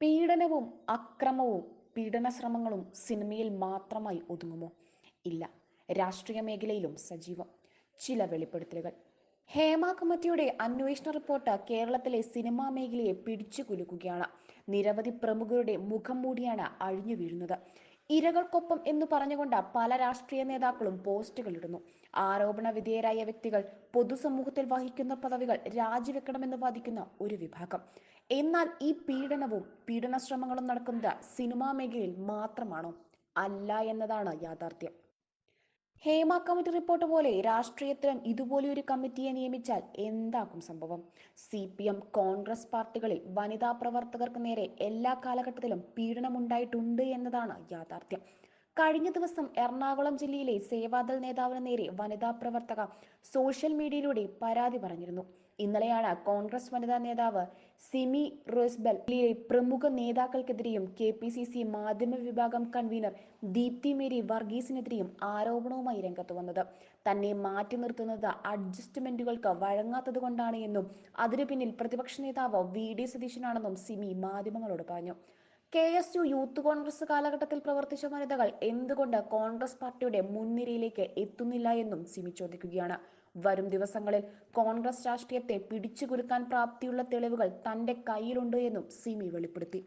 പീഡനവും അക്രമവും പീഡനശ്രമങ്ങളും സിനിമയിൽ മാത്രമായി ഒതുങ്ങുമോ? ഇല്ല. രാഷ്ട്രീയ മേഖലയിലും സജീവം. ചില വെളിപ്പെടുത്തലുകൾ. ഹേമ കമ്മിറ്റിയുടെ അന്വേഷണ റിപ്പോർട്ട് കേരളത്തിലെ സിനിമാ മേഖലയെ പിടിച്ചു കുലുക്കുകയാണ് നിരവധി പ്രമുഖരുടെ മുഖം മൂടിയാണ് അഴിഞ്ഞു വീഴുന്നത്. ഇരകൾക്കൊപ്പം എന്ന് പറഞ്ഞുകൊണ്ട് പല രാഷ്ട്രീയ നേതാക്കളും പോസ്റ്റുകൾ ഇടുന്നു. ആരോപണ വിധേയരായ വ്യക്തികൾ പൊതുസമൂഹത്തിൽ വഹിക്കുന്ന പദവികൾ രാജിവെക്കണമെന്ന് വാദിക്കുന്ന ഒരു വിഭാഗം. എന്നാൽ ഈ പീഡനവും പീഡന ശ്രമങ്ങളും നടക്കുന്നത് സിനിമാ മേഖലയിൽ മാത്രമാണോ? അല്ല എന്നതാണ് യാഥാർത്ഥ്യം. ഹേമ കമ്മിറ്റി റിപ്പോർട്ട് പോലെ രാഷ്ട്രീയത്തിലും ഇതുപോലെ ഒരു കമ്മിറ്റിയെ നിയമിച്ചാൽ എന്താകും സംഭവം? സി പി എം കോൺഗ്രസ് പാർട്ടികളിൽ വനിതാ പ്രവർത്തകർക്ക് നേരെ എല്ലാ കാലഘട്ടത്തിലും പീഡനമുണ്ടായിട്ടുണ്ട് എന്നതാണ് യാഥാർത്ഥ്യം. കഴിഞ്ഞ ദിവസം എറണാകുളം ജില്ലയിലെ സേവാദൾ നേതാവിന് നേരെ വനിതാ പ്രവർത്തക സോഷ്യൽ മീഡിയയിലൂടെ പരാതി പറഞ്ഞിരുന്നു. ഇന്നലെയാണ് കോൺഗ്രസ് വനിതാ നേതാവ് സിമി റോസ്ബൽ പ്രമുഖ നേതാക്കൾക്കെതിരെയും കെ പി സി സി മാധ്യമ വിഭാഗം കൺവീനർ ദീപ്തി മേരി വർഗീസിനെതിരെയും ആരോപണവുമായി രംഗത്ത് വന്നത്. തന്നെ മാറ്റി നിർത്തുന്നത് അഡ്ജസ്റ്റ്മെന്റുകൾക്ക് വഴങ്ങാത്തത് കൊണ്ടാണ് എന്നും അതിനു പിന്നിൽ പ്രതിപക്ഷ നേതാവ് വി ഡി സതീശനാണെന്നും സിമി മാധ്യമങ്ങളോട് പറഞ്ഞു. K S U youth Congress കാലഘട്ടത്തിൽ പ്രവർത്തിച്ച വനിതകൾ എന്തുകൊണ്ട് കോൺഗ്രസ് പാർട്ടിയുടെ മുൻനിരയിലേക്ക് എത്തുന്നില്ല എന്നും സിമി ചോദിക്കുകയാണ്. വരും ദിവസങ്ങളിൽ കോൺഗ്രസ് രാഷ്ട്രീയത്തെ പിടിച്ചുകുലുക്കാൻ പ്രാപ്തിയുള്ള തെളിവുകൾ തന്റെ കയ്യിലുണ്ട് എന്നും സിമി വെളിപ്പെടുത്തി.